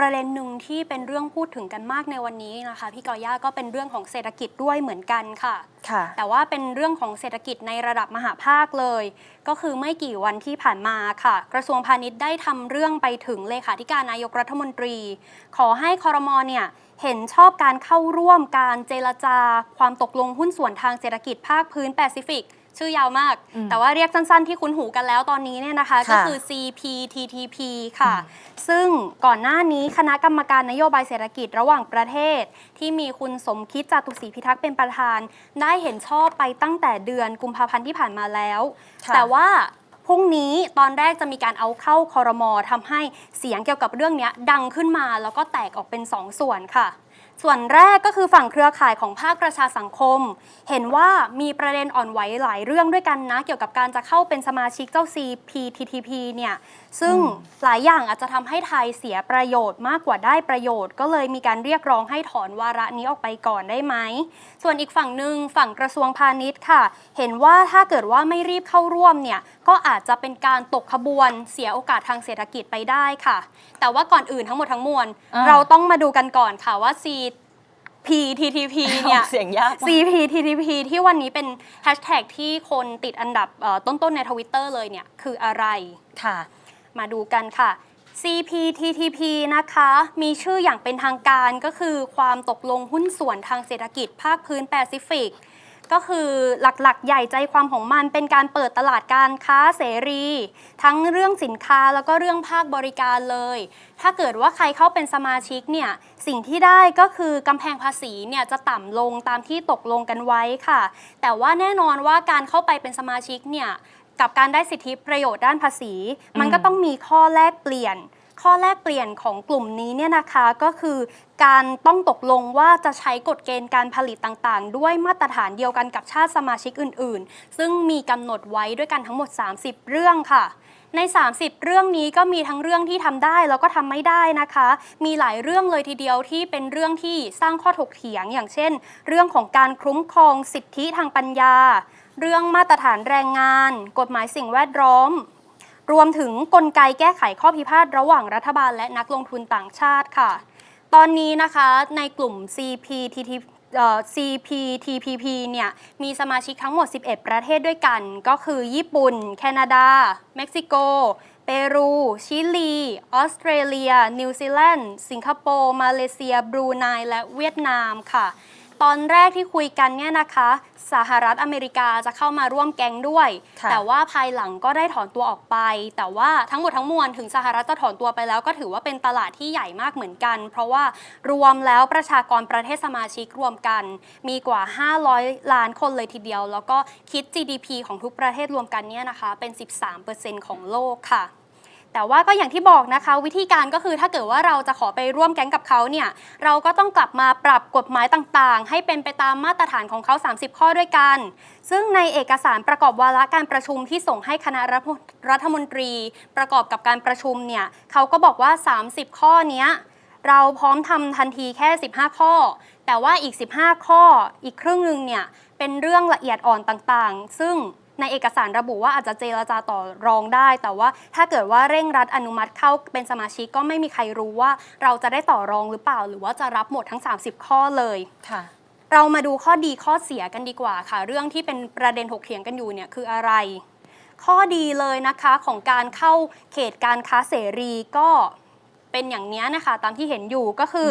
ประเด็นหนึ่งที่เป็นเรื่องพูดถึงกันมากในวันนี้นะคะพี่กอย่าก็เป็นเรื่องของเศรษฐกิจด้วยเหมือนกันค่ะ ค่ะ แต่ว่าเป็นเรื่องของเศรษฐกิจในระดับมหาภาคเลย ก็คือไม่กี่วันที่ผ่านมาค่ะ กระทรวงพาณิชย์ได้ทำเรื่องไปถึงเลขาธิการนายกรัฐมนตรี ขอให้คอรมอเนี่ยเห็นชอบการเข้าร่วมการเจรจา ความตกลงหุ้นส่วนทางเศรษฐกิจภาคพื้นแปซิฟิก ชื่อยาวมากอืมแต่ว่าเรียกสั้นๆที่คุ้นหูกันแล้วตอนนี้เนี่ยนะคะค่ะก็คือ CPTTP ค่ะ ซึ่งก่อนหน้านี้คณะกรรมการนโยบายเศรษฐกิจระหว่างประเทศ ที่มีคุณสมคิดจาตุศรีพิทักษ์เป็นประธาน ได้เห็นชอบไปตั้งแต่เดือนกุมภาพันธ์ที่ผ่านมาแล้วค่ะแต่ว่าพรุ่งนี้ตอนแรกจะมีการเอาเข้าคอรมอทำให้เสียงเกี่ยวกับเรื่องเนี้ยดังขึ้นมาแล้วก็แตกออกเป็นสองส่วนค่ะ ส่วนแรกก็คือฝั่งเครือข่ายของภาคประชาสังคม เห็นว่ามีประเด็นอ่อนไหวหลายเรื่องด้วยกันนะ เกี่ยวกับการจะเข้าเป็นสมาชิกเจ้า CPTTP เนี่ยซึ่งหลายอย่างอาจจะทำให้ไทยเสียประโยชน์มากกว่าได้ประโยชน์ ก็เลยมีการเรียกร้องให้ถอนวาระนี้ออกไปก่อนได้ไหม ส่วนอีกฝั่งหนึ่งฝั่งกระทรวงพาณิชย์ค่ะ เห็นว่าถ้าเกิดว่าไม่รีบเข้าร่วมเนี่ยก็อาจจะเป็นการตกขบวนเสียโอกาสทางเศรษฐกิจไปได้ค่ะ แต่ว่าก่อนอื่นทั้งหมดทั้งมวลอ่า เราต้องมาดูกันก่อนค่ะว่า CPTTP เนี่ย เสียงยากมาก CPTTP ที่วันนี้เป็นแฮชแท็กที่คนติดอันดับเอ่อต้นๆในทวิตเตอร์เลยเนี่ย คืออะไร ค่ะ มาดูกันค่ะ CPTTP นะคะ มีชื่ออย่างเป็นทางการก็คือความตกลงหุ้นส่วนทางเศรษฐกิจภาคพื้นแปซิฟิก ก็คือหลักๆ ใหญ่ใจความของมันเป็นการเปิดตลาดการค้าเสรี ทั้งเรื่องสินค้าแล้วก็เรื่องภาคบริการเลย ถ้าเกิดว่าใครเข้าเป็นสมาชิกเนี่ย สิ่งที่ได้ก็คือกำแพงภาษีเนี่ยจะต่ำลงตามที่ตกลงกันไว้ค่ะ แต่ว่าแน่นอนว่าการเข้าไปเป็นสมาชิกเนี่ย กับการได้สิทธิประโยชน์ด้านภาษี มันก็ต้องมีข้อแลกเปลี่ยน ข้อแลกเปลี่ยนของกลุ่มนี้เนี่ยนะคะก็คือการต้องตกลงว่าจะใช้กฎเกณฑ์การผลิตต่างๆ ด้วยมาตรฐานเดียวกันกับชาติสมาชิกอื่น ๆ ซึ่งมีกำหนดไว้ด้วยกันทั้งหมด 30 เรื่องค่ะใน 30 เรื่องนี้ก็มีทั้งเรื่องที่ทำได้แล้วก็ทำไม่ได้นะคะ มีหลายเรื่องเลยทีเดียวที่เป็นเรื่องที่สร้างข้อถกเถียง อย่างเช่น เรื่องของการคุ้มครองสิทธิทางปัญญา เรื่องมาตรฐานแรงงาน กฎหมายสิ่งแวดล้อม รวมถึงกลไกแก้ไขข้อพิพาทระหว่างรัฐบาลและนักลงทุนต่างชาติค่ะ ตอนนี้นะคะในกลุ่ม CPTT CPTPP เนี่ยมีสมาชิกทั้งหมด 11 ประเทศด้วยกัน ก็คือญี่ปุ่น แคนาดา เม็กซิโก เปรู ชิลี ออสเตรเลีย นิวซีแลนด์ สิงคโปร์ มาเลเซีย บรูไน และเวียดนามค่ะ ตอนแรกที่คุยกันเนี่ยนะคะ สหรัฐอเมริกาจะเข้ามาร่วมแก๊งด้วย ค่ะ แต่ว่าภายหลังก็ได้ถอนตัวออกไป แต่ว่าทั้งหมดทั้งมวลถึงสหรัฐจะถอนตัวไปแล้วก็ถือว่าเป็นตลาดที่ใหญ่มากเหมือนกัน เพราะว่ารวมแล้วประชากรประเทศสมาชิกรวมกัน มีกว่า 500 ล้านคนเลยทีเดียว แล้วก็คิด GDP ของทุกประเทศรวมกันเนี่ยนะคะเป็น 13%ของโลกค่ะ แต่ว่าก็อย่างที่บอกนะคะ วิธีการก็คือถ้าเกิดว่าเราจะขอไปร่วมแก๊งกับเขาเนี่ยเราก็ต้องกลับมาปรับกฎหมายต่างๆ ให้เป็นไปตามมาตรฐานของเขา 30 ข้อด้วยกัน ซึ่งในเอกสารประกอบวาระการประชุมที่ส่งให้คณะรัฐรัฐมนตรี ประกอบกับการประชุมเนี่ยเขาก็บอกว่า 30 ข้อเนี้ยเราพร้อมทำทันทีแค่ 15 ข้อ แต่ว่าอีก 15 ข้ออีกครึ่งหนึ่งเนี่ยเป็นเรื่องละเอียดอ่อนต่างๆ ซึ่ง ในเอกสารระบุว่าอาจจะเจรจาต่อรองได้ แต่ว่าถ้าเกิดว่าเร่งรัดอนุมัติเข้าเป็นสมาชิกก็ไม่มีใครรู้ว่าเราจะได้ต่อรองหรือเปล่า หรือว่าจะรับหมดทั้ง 30 ข้อเลยค่ะเรามาดูข้อดีข้อเสียกันดีกว่าค่ะ เรื่องที่เป็นประเด็นถกเถียงกันอยู่เนี่ยคืออะไร ข้อดีเลยนะคะของการเข้าเขตการค้าเสรีก็เป็นอย่างนี้นะคะ ตามที่เห็นอยู่ก็คือ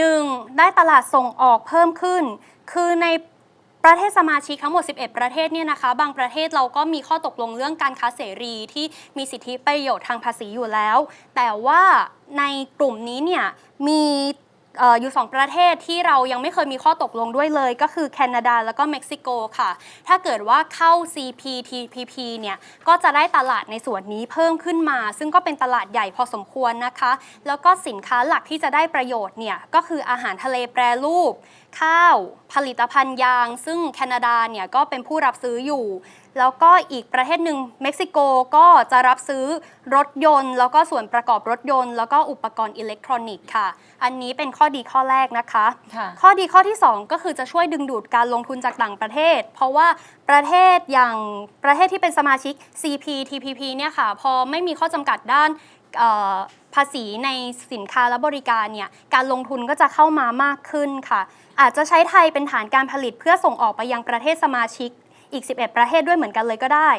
อ 1. ได้ตลาดส่งออกเพิ่มขึ้น คือใน ประเทศสมาชิกทั้งหมด 11 ประเทศเนี่ยนะคะ บางประเทศเราก็มีข้อตกลงเรื่องการค้าเสรีที่มีสิทธิประโยชน์ทางภาษีอยู่แล้ว แต่ว่าในกลุ่มนี้เนี่ยมีเอ่ออยู่2ประเทศที่เรายังไม่เคยมีข้อตกลงด้วยเลย ก็คือแคนาดาแล้วก็เม็กซิโกค่ะ ถ้าเกิดว่าเข้า CPTPP เนี่ยก็จะได้ตลาดในส่วนนี้เพิ่มขึ้นมา ซึ่งก็เป็นตลาดใหญ่พอสมควรนะคะ แล้วก็สินค้าหลักที่จะได้ประโยชน์เนี่ยก็คืออาหารทะเลแปรรูป ข้าว ผลิตภัณฑ์ยาง ซึ่งแคนาดาเนี่ยก็เป็นผู้รับซื้ออยู่ แล้วก็อีกประเทศหนึ่งเม็กซิโกก็จะรับซื้อรถยนต์ แล้วก็ส่วนประกอบรถยนต์ แล้วก็อุปกรณ์อิเล็กทรอนิกส์ค่ะ อันนี้เป็นข้อดีข้อแรกนะคะค่ะข้อดีข้อที่ 2 ก็คือจะช่วยดึงดูดการลงทุนจากต่างประเทศ เพราะว่าประเทศอย่างประเทศที่เป็นสมาชิก CPTPP เนี่ยค่ะ พอไม่มีข้อจำกัดด้านเอ่อ ภาษีในสินค้าและบริการเนี่ยการลงทุนก็จะเข้ามามากขึ้นค่ะ อาจจะใช้ไทยเป็นฐานการผลิตเพื่อส่งออกไปยังประเทศสมาชิกอีก 11 ประเทศด้วยเหมือนกันเลยก็ได้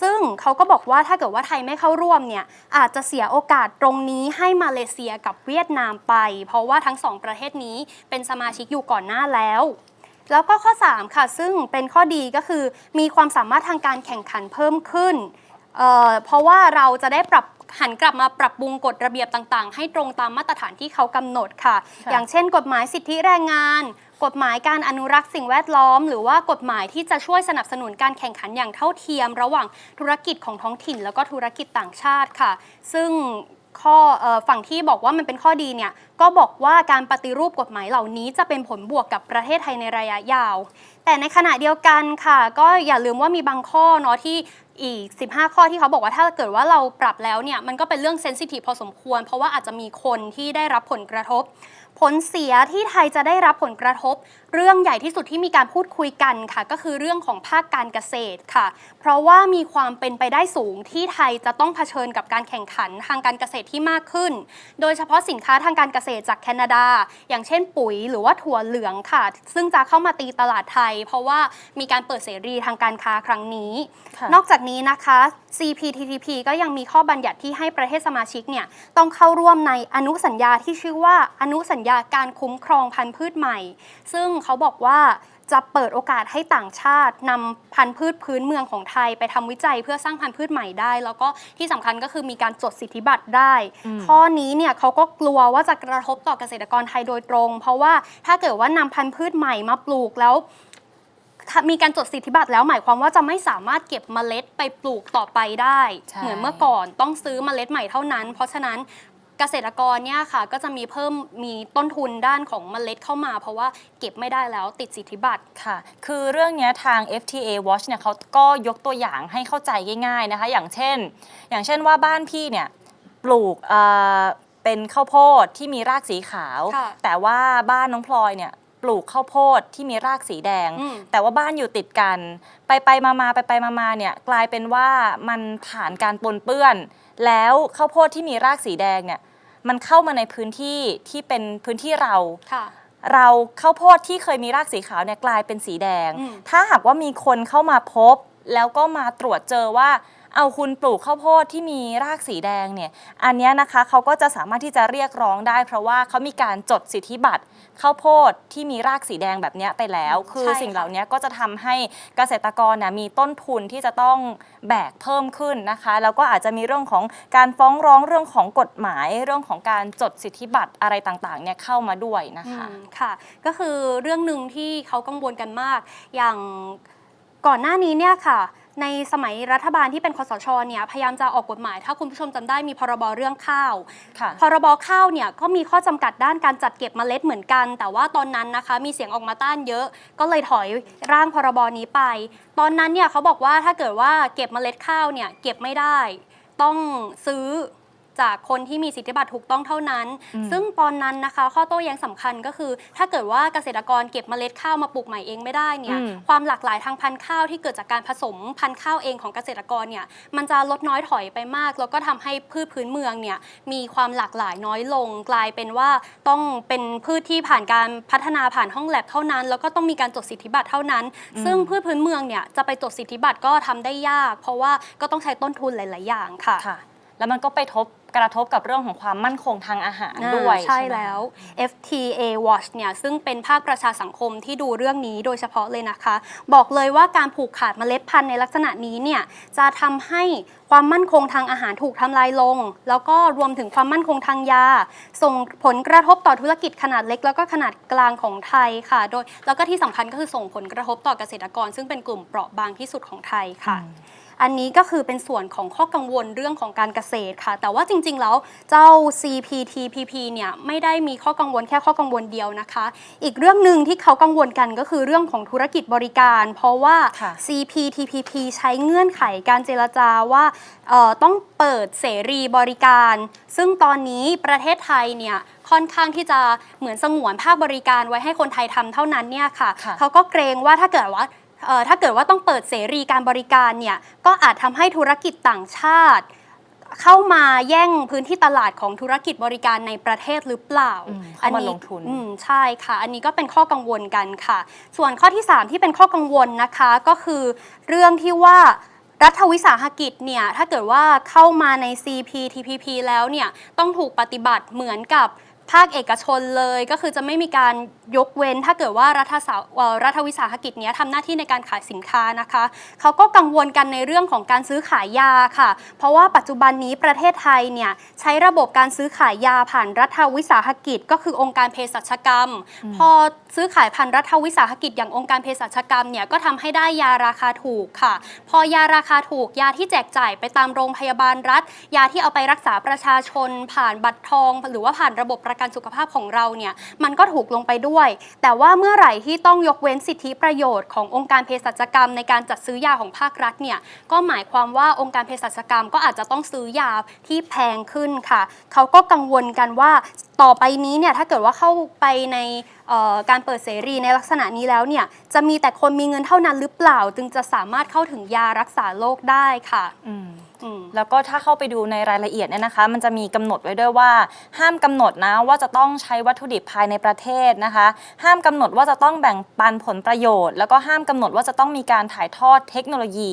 ซึ่งเขาก็บอกว่าถ้าเกิดว่าไทยไม่เข้าร่วมเนี่ยอาจจะเสียโอกาสตรงนี้ให้มาเลเซียกับเวียดนามไป เพราะว่าทั้งสองประเทศนี้เป็นสมาชิกอยู่ก่อนหน้าแล้ว แล้วก็ข้อ 3 ค่ะ ซึ่งเป็นข้อดีก็คือ มีความสามารถทางการแข่งขันเพิ่มขึ้นเเพราะว่าเราจะได้ปรับ หันกลับมาปรับปรุงกฎระเบียบต่างๆ ให้ตรงตามมาตรฐานที่เขากำหนดค่ะค่ะ อย่างเช่น กฎหมายสิทธิแรงงาน กฎหมายการอนุรักษ์สิ่งแวดล้อม หรือว่ากฎหมายที่จะช่วยสนับสนุนการแข่งขันอย่างเท่าเทียม ระหว่างธุรกิจของท้องถิ่น แล้วก็ธุรกิจต่างชาติค่ะ ซึ่งข้อเออฝั่งที่บอกว่ามันเป็นข้อดีเนี่ยก็บอกว่าการปฏิรูปกฎหมายเหล่านี้จะเป็นผลบวกกับประเทศไทยในระยะยาว แต่ในขณะเดียวกันค่ะ ก็อย่าลืมว่ามีบางข้อเนาะที่อีก 15 ข้อที่เขาบอกว่าถ้าเกิดว่าเราปรับแล้วเนี่ยมันก็เป็นเรื่องเซนซิทีฟพอสมควร เพราะว่าอาจจะมีคนที่ได้รับผลกระทบ ผลเสียที่ไทยจะได้รับผลกระทบ เรื่องใหญ่ที่สุดที่มีการพูดคุยกันค่ะ ก็คือเรื่องของภาคการเกษตรค่ะ เพราะว่ามีความเป็นไปได้สูงที่ไทยจะต้องเผชิญกับการแข่งขันทางการเกษตรที่มากขึ้น โดยเฉพาะสินค้าทางการเกษตรจากแคนาดา อย่างเช่นปุ๋ย หรือว่าถั่วเหลืองค่ะ ซึ่งจะเข้ามาตีตลาดไทย เพราะว่ามีการเปิดเสรีทางการค้าครั้งนี้ค่ะนอกจากนี้นะคะ CPTPP ก็ยังมีข้อบัญญัติที่ให้ประเทศสมาชิกเนี่ยต้องเข้าร่วมในอนุสัญญาที่ชื่อว่าอนุสัญญาการคุ้มครองพันธุ์พืชใหม่ ซึ่งเขาบอกว่าจะเปิดโอกาสให้ต่างชาตินำพันธุ์พืชพื้นเมืองของไทย ไปทำวิจัยเพื่อสร้างพันธุ์พืชใหม่ได้ แล้วก็ที่สำคัญก็คือมีการจดสิทธิบัตรได้ ข้อนี้เนี่ยเขาก็กลัวว่าจะกระทบต่อเกษตรกรไทยโดยตรง เพราะว่าถ้าเกิดว่านำพันธุ์พืชใหม่มาปลูกแล้วถ้า มีการจดสิทธิบัตรแล้วหมายความว่าจะไม่สามารถเก็บเมล็ดไปปลูกต่อไปได้ ใช่ เหมือนเมื่อก่อนต้องซื้อเมล็ดใหม่เท่านั้น เพราะฉะนั้นเกษตรกรเนี่ยค่ะ ก็จะมีเพิ่มมีต้นทุนด้านของเมล็ดเข้ามา เพราะว่าเก็บไม่ได้แล้วติดสิทธิบัตร ค่ะ คือเรื่องเนี้ยทาง FTA Watch เนี่ยเขาก็ยกตัวอย่างให้เข้าใจง่ายๆนะคะ อย่างเช่น อย่างเช่นว่าบ้านพี่เนี่ยปลูกเอ่อเป็นข้าวโพดที่มีรากสีขาว ค่ะแต่ว่าบ้านน้องพลอยเนี่ย ปลูกข้าวโพดที่มีรากสีแดง อืม แต่ว่าบ้านอยู่ติดกัน ไปไปมามาไปไปมามาเนี่ยกลายเป็นว่ามันผ่านการปนเปื้อน แล้วข้าวโพดที่มีรากสีแดงเนี่ยมันเข้ามาในพื้นที่ที่เป็นพื้นที่เรา ค่ะ เราข้าวโพดที่เคยมีรากสีขาวเนี่ยกลายเป็นสีแดง อืม ถ้าหากว่ามีคนเข้ามาพบ แล้วก็มาตรวจเจอว่า เอาคุณปลูกข้าวโพดที่มีรากสีแดงเนี่ยอันเนี้ยนะคะเขาก็จะสามารถที่จะเรียกร้องได้ เพราะว่าเขามีการจดสิทธิบัตรข้าวโพดที่มีรากสีแดงแบบเนี้ยไปแล้ว คือใช่ค่ะ สิ่งเหล่านี้ก็จะทำให้เกษตรกรนะมีต้นทุนที่จะต้องแบกเพิ่มขึ้นนะคะ แล้วก็อาจจะมีเรื่องของการฟ้องร้องเรื่องของกฎหมาย เรื่องของการจดสิทธิบัตรอะไรต่างๆเนี่ยเข้ามาด้วยนะคะ อืมค่ะ ก็คือเรื่องหนึ่งที่เขากังวลกันมาก อย่างก่อนหน้านี้เนี่ยค่ะ ในสมัยรัฐบาลที่เป็นคสชเนี่ยพยายามจะออกกฎหมาย ถ้าคุณผู้ชมจำได้มีพรบเรื่องข้าว ค่ะ พรบข้าวเนี่ยก็มีข้อจำกัดด้านการจัดเก็บเมล็ดเหมือนกัน แต่ว่าตอนนั้นนะคะมีเสียงออกมาต้านเยอะ ก็เลยถอยร่างพรบนี้ไป ตอนนั้นเนี่ยเขาบอกว่าถ้าเกิดว่าเก็บเมล็ดข้าวเนี่ยเก็บไม่ได้ ต้องซื้อ จากคนที่มีสิทธิบัตรถูกต้องเท่านั้นอืมซึ่งตอนนั้นนะคะ ข้อโต้แย้งสำคัญก็คือ ถ้าเกิดว่าเกษตรกรเก็บเมล็ดข้าวมาปลูกใหม่เองไม่ได้เนี่ยอืมความหลากหลายทางพันธุ์ข้าวที่เกิดจากการผสมพันธุ์ข้าวเองของเกษตรกรเนี่ยมันจะลดน้อยถอยไปมาก แล้วก็ทำให้พืชพื้นเมืองเนี่ยมีความหลากหลายน้อยลง กลายเป็นว่าต้องเป็นพืชที่ผ่านการพัฒนาผ่านห้องแลบเท่านั้น แล้วก็ต้องมีการจดสิทธิบัตรเท่านั้น ซึ่งพืชพื้นเมืองเนี่ยจะไปจดสิทธิบัตรก็ทำได้ยาก เพราะว่าก็ต้องใช้ต้นทุนหลาย ๆ อย่างค่ะค่ะแล้วมันก็ไปทบ กระทบกับเรื่องของความมั่นคงทางอาหารอ่าด้วยใช่ไหมแล้ว FTA Watch เนี่ยซึ่งเป็นภาคประชาสังคมที่ดูเรื่องนี้โดยเฉพาะเลยนะคะ บอกเลยว่าการผูกขาดเมล็ดพันธุ์ในลักษณะนี้เนี่ยจะทำให้ความมั่นคงทางอาหารถูกทำลายลง แล้วก็รวมถึงความมั่นคงทางยา ส่งผลกระทบต่อธุรกิจขนาดเล็ก แล้วก็ขนาดกลางของไทยค่ะ โดยแล้วก็ที่สำคัญก็คือส่งผลกระทบต่อเกษตรกร ซึ่งเป็นกลุ่มเปราะบางที่สุดของไทยค่ะ อันนี้ก็คือเป็นส่วนของข้อกังวลเรื่องของการเกษตรค่ะ แต่ว่าจริงๆแล้วเจ้า CPTPP เนี่ยไม่ได้มีข้อกังวลแค่ข้อกังวลเดียวนะคะ อีกเรื่องหนึ่งที่เขากังวลกันก็คือเรื่องของธุรกิจบริการ เพราะว่าค่ะ CPTPP ใช้เงื่อนไขการเจรจาว่าเอ่อต้องเปิดเสรีบริการ ซึ่งตอนนี้ประเทศไทยเนี่ยค่อนข้างที่จะเหมือนสงวนภาคบริการไว้ให้คนไทยทำเท่านั้นเนี่ยค่ะค่ะ เขาก็เกรงว่าถ้าเกิดว่าเอ่อ ถ้าเกิดว่าต้องเปิดเสรีการบริการเนี่ยก็อาจทำให้ธุรกิจต่างชาติ เข้ามาแย่งพื้นที่ตลาดของธุรกิจบริการในประเทศหรือเปล่าอืมเข้ามานี้ลงทุน อืมใช่ค่ะ อันนี้ก็เป็นข้อกังวลกันค่ะ ส่วนข้อที่ 3 ที่เป็นข้อกังวลนะคะก็คือเรื่องที่ว่ารัฐวิสาหกิจเนี่ยถ้าเกิดว่าเข้ามาใน CPTPP แล้วเนี่ยต้องถูกปฏิบัติเหมือนกับ ภาคเอกชนเลยก็คือจะไม่มีการยกเว้น ถ้าเกิดว่ารัฐสาเอ่อรัฐวิสาหกิจเนี้ยทำหน้าที่ในการขายสินค้านะคะเขาก็กังวลกันในเรื่องของการซื้อขายยาค่ะ เพราะว่าปัจจุบันนี้ประเทศไทยเนี่ยใช้ระบบการซื้อขายยาผ่านรัฐวิสาหกิจ ก็คือองค์การเภสัชกรรม พอซื้อขายผ่านรัฐวิสาหกิจอย่างองค์การเภสัชกรรมเนี่ยก็ทำให้ได้ยาราคาถูกค่ะ พอยาราคาถูกยาที่แจกจ่ายไปตามโรงพยาบาลรัฐ ยาที่เอาไปรักษาประชาชนผ่านบัตรทอง หรือว่าผ่านระบบประกันสุขภาพของเราเนี่ยมันก็ถูกลงไปด้วย แต่ว่าเมื่อไหร่ที่ต้องยกเว้นสิทธิประโยชน์ขององค์การเภสัชกรรมในการจัดซื้อยาของภาครัฐเนี่ยก็หมายความว่าองค์การเภสัชกรรมก็อาจจะต้องซื้อยาที่แพงขึ้นค่ะ เขาก็กังวลกันว่าต่อไปนี้เนี่ยถ้าเกิดว่าเข้าไปในการเปิดเสรีในลักษณะนี้แล้วเนี่ยจะมีแต่คนมีเงินเท่านั้นหรือเปล่า จึงจะสามารถเข้าถึงยารักษาโรคได้ค่ะอืมอืม แล้วก็ถ้าเข้าไปดูในรายละเอียดเนี่ยนะคะ มันจะมีกำหนดไว้ด้วยว่า ห้ามกำหนดนะว่าจะต้องใช้วัตถุดิบภายในประเทศนะคะ ห้ามกำหนดว่าจะต้องแบ่งปันผลประโยชน์ แล้วก็ห้ามกำหนดว่าจะต้องมีการถ่ายทอดเทคโนโลยี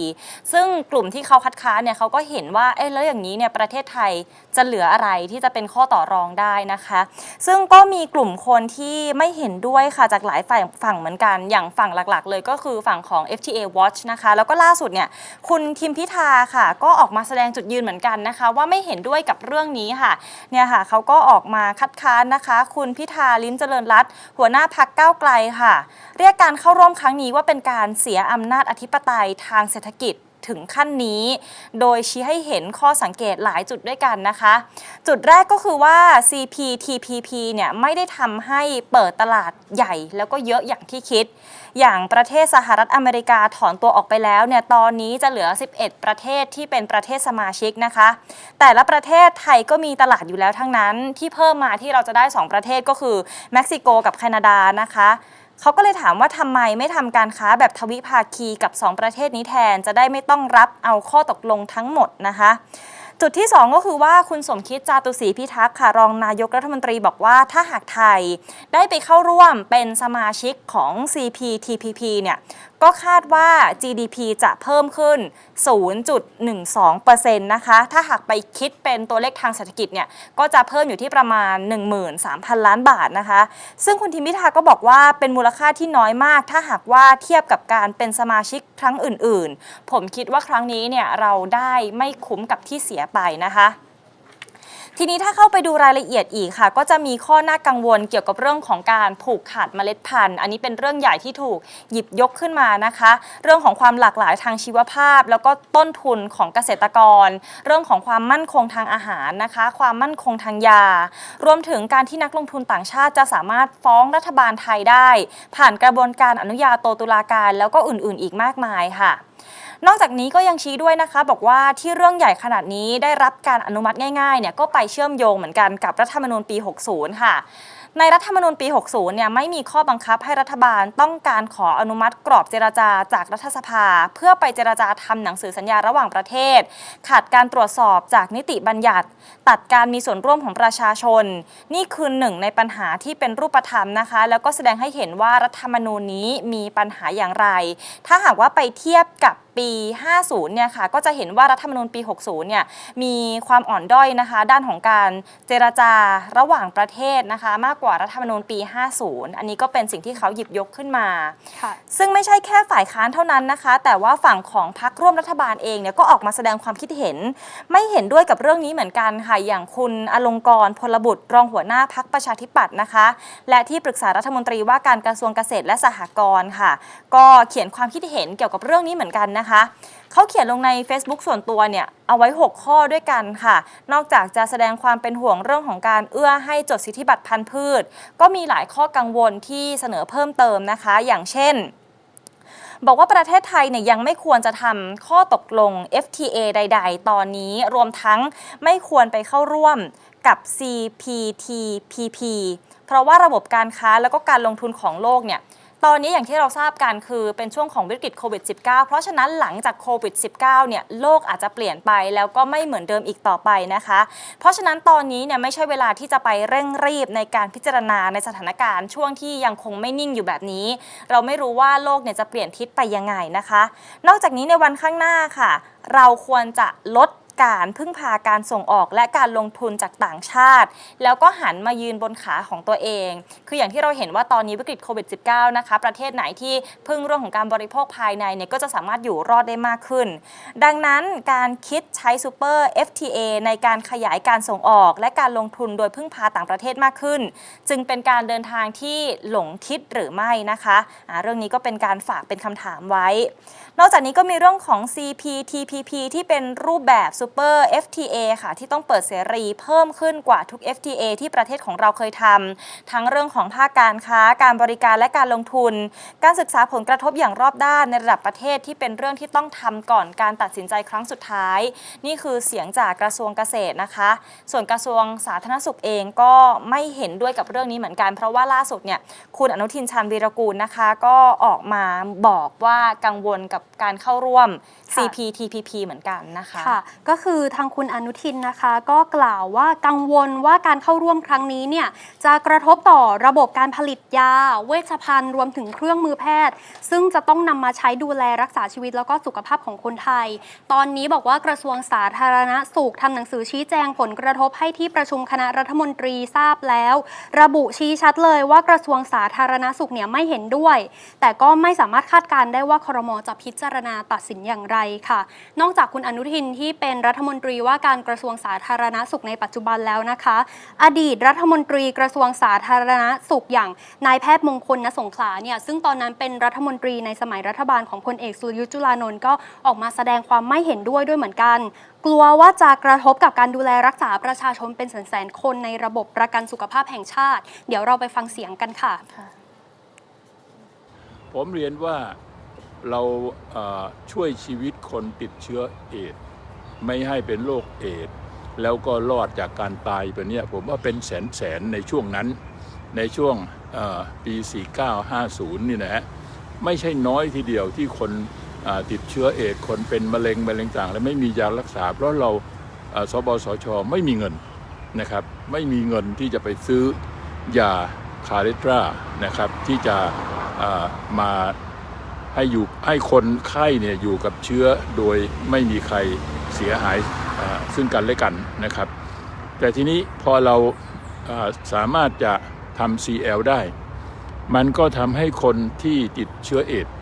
ซึ่งกลุ่มที่เขาคัดค้านเนี่ยเขาก็เห็นว่าเอ๊ะแล้วอย่างนี้เนี่ยประเทศไทยจะเหลืออะไรที่จะเป็นข้อต่อรองได้นะคะ ซึ่งก็มีกลุ่มคนที่ไม่เห็นด้วยค่ะจากหลายฝ่ายฝั่งเหมือนกัน อย่างฝั่งหลัก ๆ เลยก็คือฝั่งของ FTA Watch นะคะ แล้วก็ล่าสุดเนี่ยคุณทิมพิธาค่ะก็ออกมาแสดงจุดยืนเหมือนกันนะคะ ว่าไม่เห็นด้วยกับเรื่องนี้ค่ะเนี่ยค่ะเขาก็ออกมาคัดค้านนะคะ คุณพิธาลิ้มเจริญรัตหัวหน้าพักก้าวไกลค่ะ เรียกการเข้าร่วมครั้งนี้ว่าเป็นการเสียอำนาจอธิปไตยทางเศรษฐกิจ ถึงขั้นนี้ โดยชี้ให้เห็นข้อสังเกตหลายจุดด้วยกันนะคะ จุดแรกก็คือว่า CPTPP เนี่ยไม่ได้ทำให้เปิดตลาดใหญ่แล้วก็เยอะอย่างที่คิด อย่างประเทศสหรัฐอเมริกาถอนตัวออกไปแล้วเนี่ยตอนนี้จะเหลือ 11 ประเทศที่เป็นประเทศสมาชิกนะคะ แต่ละประเทศไทยก็มีตลาดอยู่แล้วทั้งนั้นที่เพิ่มมาที่เราจะได้ 2 ประเทศก็คือเม็กซิโกกับแคนาดานะคะ เขาก็เลยถามว่าทำไมไม่ทำการค้าแบบทวิภาคีกับ 2 ประเทศนี้แทน จะได้ไม่ต้องรับเอาข้อตกลงทั้งหมดนะคะจุดที่ 2 ก็คือว่าคุณสมคิดจาตุศรีพิทักษ์ค่ะรองนายกรัฐมนตรีบอกว่าถ้าหากไทยได้ไปเข้าร่วมเป็นสมาชิกของ CPTPP เนี่ย ก็คาดว่า GDP จะเพิ่มขึ้น 0.12%นะคะ ถ้าหากไปคิดเป็นตัวเลขทางเศรษฐกิจเนี่ย ก็จะเพิ่มอยู่ที่ประมาณ 13,000 ล้านบาทนะคะ ซึ่งคุณทิมพิธาก็บอกว่าเป็นมูลค่าที่น้อยมาก ถ้าหากว่าเทียบกับการเป็นสมาชิกครั้งอื่น ๆ ผมคิดว่าครั้งนี้เนี่ยเราได้ไม่คุ้มกับที่เสียไปนะคะ ทีนี้ถ้าเข้าไปดูรายละเอียดอีกค่ะ ก็จะมีข้อน่ากังวลเกี่ยวกับเรื่องของการผูกขาดเมล็ดพันธุ์ อันนี้เป็นเรื่องใหญ่ที่ถูกหยิบยกขึ้นมานะคะ เรื่องของความหลากหลายทางชีวภาพ แล้วก็ต้นทุนของเกษตรกร เรื่องของความมั่นคงทางอาหารนะคะ ความมั่นคงทางยา รวมถึงการที่นักลงทุนต่างชาติจะสามารถฟ้องรัฐบาลไทยได้ ผ่านกระบวนการอนุญาโตตุลาการ แล้วก็อื่นๆ อีกมากมายค่ะ นอกจากนี้ก็ยังชี้ด้วยนะคะ บอกว่าที่เรื่องใหญ่ขนาดนี้ได้รับการอนุมัติง่ายๆเนี่ยก็ไปเชื่อมโยงเหมือนกันกับรัฐธรรมนูญปี 60 ค่ะในรัฐธรรมนูญปี 60 เนี่ยไม่มีข้อบังคับให้รัฐบาลต้องการขออนุมัติกรอบเจรจาจากรัฐสภา เพื่อไปเจรจาทำหนังสือสัญญาระหว่างประเทศ ขาดการตรวจสอบจากนิติบัญญัติ ตัดการมีส่วนร่วมของประชาชน นี่คือหนึ่งในปัญหาที่เป็นรูปธรรมนะคะ แล้วก็แสดงให้เห็นว่ารัฐธรรมนูญนี้มีปัญหาอย่างไร ถ้าหากว่าไปเทียบกับปี 50 เนี่ยค่ะ ก็จะเห็นว่ารัฐธรรมนูญปี 60 เนี่ย มีความอ่อนด้อยนะคะ ด้านของการเจรจาระหว่างประเทศนะคะ มากกว่ารัฐธรรมนูญปี 50 อันนี้ก็เป็นสิ่งที่เขาหยิบยกขึ้นมาค่ะซึ่งไม่ใช่แค่ฝ่ายค้านเท่านั้นนะคะ แต่ว่าฝั่งของพรรคร่วมรัฐบาลเองเนี่ยก็ออกมาแสดงความคิดเห็น ไม่เห็นด้วยกับเรื่องนี้เหมือนกันค่ะ อย่างคุณอลงกรณ์พลบุตรรองหัวหน้าพักประชาธิปัตย์นะคะ และที่ปรึกษารัฐมนตรีว่าการกระทรวงเกษตรและสหกรณ์ค่ะ ก็เขียนความคิดเห็นเกี่ยวกับเรื่องนี้เหมือนกันนะคะเขาเขียนลงใน Facebook ส่วนตัวเนี่ยเอาไว้ 6 ข้อด้วยกันค่ะ นอกจากจะแสดงความเป็นห่วงเรื่องของการเอื้อให้จดสิทธิบัตรพันธุ์พืช ก็มีหลายข้อกังวลที่เสนอเพิ่มเติมนะคะ อย่างเช่นบอกว่าประเทศไทยเนี่ยยังไม่ควรจะทำข้อตกลง FTA ใด ๆ ตอนนี้รวมทั้งไม่ควรไปเข้าร่วมกับ CPTPP เพราะว่าระบบการค้าแล้วก็การลงทุนของโลกเนี่ย ตอนนี้อย่างที่เราทราบกันคือเป็นช่วงของวิกฤตโควิด -19 เพราะฉะนั้นหลังจากโควิด -19 เนี่ยโลกอาจจะเปลี่ยนไปแล้วก็ไม่เหมือนเดิมอีกต่อไปนะคะ เพราะฉะนั้นตอนนี้เนี่ยไม่ใช่เวลาที่จะไปเร่งรีบในการพิจารณาในสถานการณ์ช่วงที่ยังคงไม่นิ่งอยู่แบบนี้ เราไม่รู้ว่าโลกเนี่ยจะเปลี่ยนทิศไปยังไงนะคะ นอกจากนี้ในวันข้างหน้าค่ะ เราควรจะลด การพึ่งพาการส่งออกและการลงทุนจากต่างชาติ แล้วก็หันมายืนบนขาของตัวเอง คืออย่างที่เราเห็นว่าตอนนี้วิกฤตโควิด -19 นะคะ ประเทศไหนที่พึ่งเรื่องของการบริโภคภายในเนี่ยก็จะสามารถอยู่รอดได้มากขึ้น ดังนั้นการคิดใช้ซูเปอร์ FTA ในการขยายการส่งออก และการลงทุนโดยพึ่งพาต่างประเทศมากขึ้น จึงเป็นการเดินทางที่หลงทิศหรือไม่นะคะอ่าเรื่องนี้ก็เป็นการฝากเป็นคำถามไว้ นอกจากนี้ก็มีเรื่องของ CPTPP ที่เป็นรูปแบบ Super FTA ค่ะ ที่ต้องเปิดเสรีเพิ่มขึ้นกว่าทุก FTA ที่ประเทศของเราเคยทำทั้งเรื่องของภาคการค้า การบริการและการลงทุน การศึกษาผลกระทบอย่างรอบด้านในระดับประเทศที่เป็นเรื่องที่ต้องทำก่อนการตัดสินใจครั้งสุดท้าย นี่คือเสียงจากกระทรวงเกษตรนะคะ ส่วนกระทรวงสาธารณสุขเองก็ไม่เห็นด้วยกับเรื่องนี้เหมือนกัน เพราะว่าล่าสุดเนี่ยคุณอนุทินชาญวีรกูลนะคะ ก็ออกมาบอกว่ากังวลกับการเข้าร่วมค่ะ CPTPP เหมือนกันนะคะค่ะก็คือทางคุณอนุทินนะคะ ก็กล่าวว่ากังวลว่าการเข้าร่วมครั้งนี้เนี่ยจะกระทบต่อระบบการผลิตยา เวชภัณฑ์รวมถึงเครื่องมือแพทย์ ซึ่งจะต้องนำมาใช้ดูแลรักษาชีวิตแล้วก็สุขภาพของคนไทย ตอนนี้บอกว่ากระทรวงสาธารณสุขทำหนังสือชี้แจงผลกระทบให้ที่ประชุมคณะรัฐมนตรีทราบแล้ว ระบุชี้ชัดเลยว่ากระทรวงสาธารณสุขเนี่ยไม่เห็นด้วย แต่ก็ไม่สามารถคาดการณ์ได้ว่าครมจะพิจารณาตัดสินอย่างไรค่ะ นอกจากคุณอนุทินที่เป็นรัฐมนตรีว่าการกระทรวงสาธารณสุขในปัจจุบันแล้วนะคะ อดีตรัฐมนตรีกระทรวงสาธารณสุขอย่างนายแพทย์มงคลณสงขลาเนี่ยซึ่งตอนนั้นเป็นรัฐมนตรีในสมัยรัฐบาลของพลเอกสุรยุทธ์จุลานนท์ก็ออกมาแสดงความไม่เห็นด้วยด้วยเหมือนกัน กลัวว่าจะกระทบกับการดูแลรักษาประชาชนเป็นแสนๆคนในระบบประกันสุขภาพแห่งชาติ เดี๋ยวเราไปฟังเสียงกันค่ะ ผมเรียนว่าเราช่วยชีวิตคนติดเชื้อเอดส์ ไม่ให้เป็นโรคเอดส์แล้วก็รอดจากการตายไปเนี่ยผมว่าเป็นแสนแสนในช่วงนั้น ในช่วงปี 4950 นี่นะฮะไม่ใช่น้อยทีเดียวที่คนติดเชื้อเอดส์คนเป็นมะเร็งมะเร็งต่างและไม่มียารักษา เพราะเราสบสชไม่มีเงินนะครับไม่มีเงินที่จะไปซื้อยาคาเรตรานะครับที่จะมา ให้อยู่ให้คนไข้เนี่ยอยู่กับเชื้อโดยไม่มีใครเสียหายซึ่งกันและกันนะครับ แต่ทีนี้พอเราสามารถจะทำ CL ได้ มันก็ทำให้คนที่ติดเชื้อเอดส์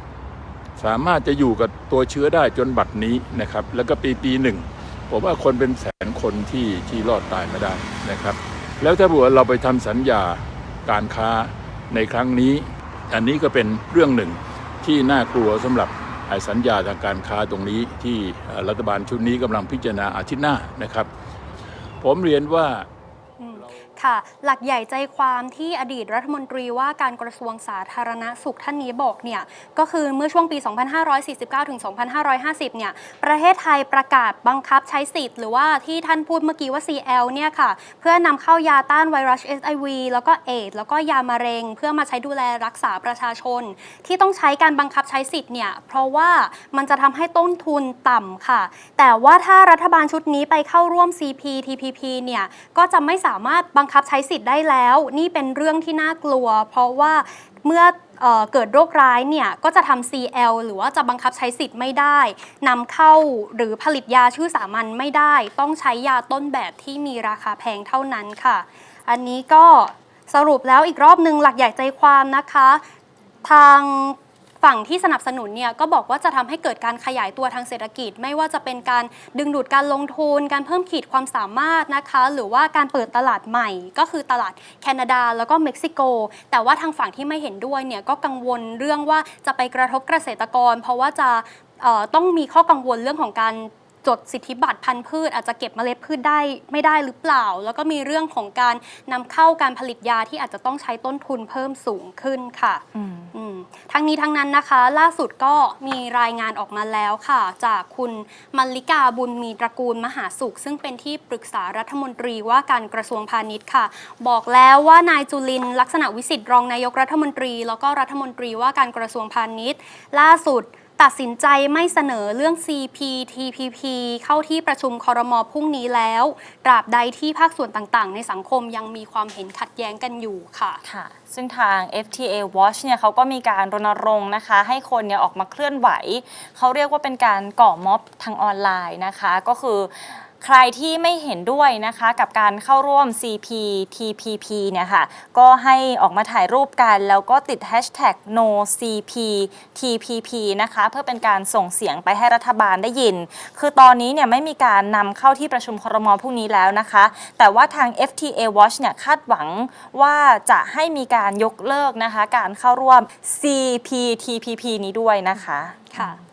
สามารถจะอยู่กับตัวเชื้อได้จนบัดนี้นะครับ แล้วก็ปีปีหนึ่งผมว่าคนเป็นแสนคนที่ที่รอดตายมาได้นะครับ แล้วถ้าบอกว่าเราไปทำสัญญาการค้าในครั้งนี้ อันนี้ก็เป็นเรื่องหนึ่ง ที่น่ากลัวสำหรับไอสัญญาทางการค้าตรงนี้ที่รัฐบาลชุดนี้กำลังพิจารณาอาทิตย์หน้านะครับ ผมเรียนว่า ค่ะ หลักใหญ่ใจความที่อดีตรัฐมนตรีว่าการกระทรวงสาธารณสุขท่านนี้บอกเนี่ยก็คือเมื่อช่วงปี 2549 ถึง 2550 เนี่ยประเทศไทยประกาศบังคับใช้สิทธิ์หรือว่าที่ท่านพูดเมื่อกี้ว่า CL เนี่ยค่ะ เพื่อนำเข้ายาต้านไวรัส HIV แล้วก็เอดแล้วก็ยามะเร็ง เพื่อมาใช้ดูแลรักษาประชาชน ที่ต้องใช้การบังคับใช้สิทธิ์เนี่ยเพราะว่ามันจะทำให้ต้นทุนต่ำค่ะ แต่ว่าถ้ารัฐบาลชุดนี้ไปเข้าร่วม CPTPP เนี่ยก็จะไม่สามารถบังงคับใช้สิทธิ์ได้แล้ว นี่เป็นเรื่องที่น่ากลัว เพราะว่าเมื่อเอ่อเกิดโรคร้ายเนี่ยก็จะทำ CL หรือว่าจะบังคับใช้สิทธิ์ไม่ได้นำเข้าหรือผลิตยาชื่อสามัญไม่ได้ ต้องใช้ยาต้นแบบที่มีราคาแพงเท่านั้นค่ะ อันนี้ก็สรุปแล้วอีกรอบหนึ่งหลักใหญ่ใจความนะคะ ทาง ฝั่งที่สนับสนุนเนี่ยก็บอกว่าจะทำให้เกิดการขยายตัวทางเศรษฐกิจ ไม่ว่าจะเป็นการดึงดูดการลงทุน การเพิ่มขีดความสามารถนะคะ หรือว่าการเปิดตลาดใหม่ ก็คือตลาดแคนาดาแล้วก็เม็กซิโก แต่ว่าทางฝั่งที่ไม่เห็นด้วยเนี่ยก็กังวลเรื่องว่าจะไปกระทบเกษตรกร เพราะว่าจะเอ่อต้องมีข้อกังวลเรื่องของการจดสิทธิบัตรพันธุ์พืช อาจจะเก็บเมล็ดพืชได้ไม่ได้หรือเปล่า แล้วก็มีเรื่องของการนำเข้าการผลิตยาที่อาจจะต้องใช้ต้นทุนเพิ่มสูงขึ้นค่ะอืมอืม ทั้งนี้ทั้งนั้นนะคะ ล่าสุดก็มีรายงานออกมาแล้วค่ะ จากคุณมัลลิกาบุญมีตระกูลมหาสุข ซึ่งเป็นที่ปรึกษารัฐมนตรีว่าการกระทรวงพาณิชย์ค่ะ บอกแล้วว่านายจุลินลักษณะวิสิทธิ์รองนายกรัฐมนตรี แล้วก็รัฐมนตรีว่าการกระทรวงพาณิชย์ ล่าสุด ตัดสินใจไม่เสนอเรื่อง CPTPP เข้าที่ประชุมคอรมอพรุ่งนี้แล้ว ตราบใดที่ภาคส่วนต่างๆ ในสังคมยังมีความเห็นขัดแย้งกันอยู่ค่ะ ค่ะ ซึ่งทาง FTA Watch เนี่ยเขาก็มีการรณรงค์นะคะ ให้คนเนี่ยออกมาเคลื่อนไหว เขาเรียกว่าเป็นการก่อม็อบทางออนไลน์นะคะ ก็คือ ใครที่ไม่เห็นด้วยนะคะกับการเข้าร่วม CPTPP เนี่ยค่ะก็ให้ออกมาถ่ายรูปกัน แล้วก็ติด hashtag no CPTPP นะคะเพื่อเป็นการส่งเสียงไปให้รัฐบาลได้ยิน คือตอนนี้เนี่ยไม่มีการนำเข้าที่ประชุมครมพรุ่งนี้แล้วนะคะ แต่ว่าทาง FTA Watch เนี่ยคาดหวังว่าจะให้มีการยกเลิกนะคะการเข้าร่วม CPTPP นี้ด้วยนะคะค่ะ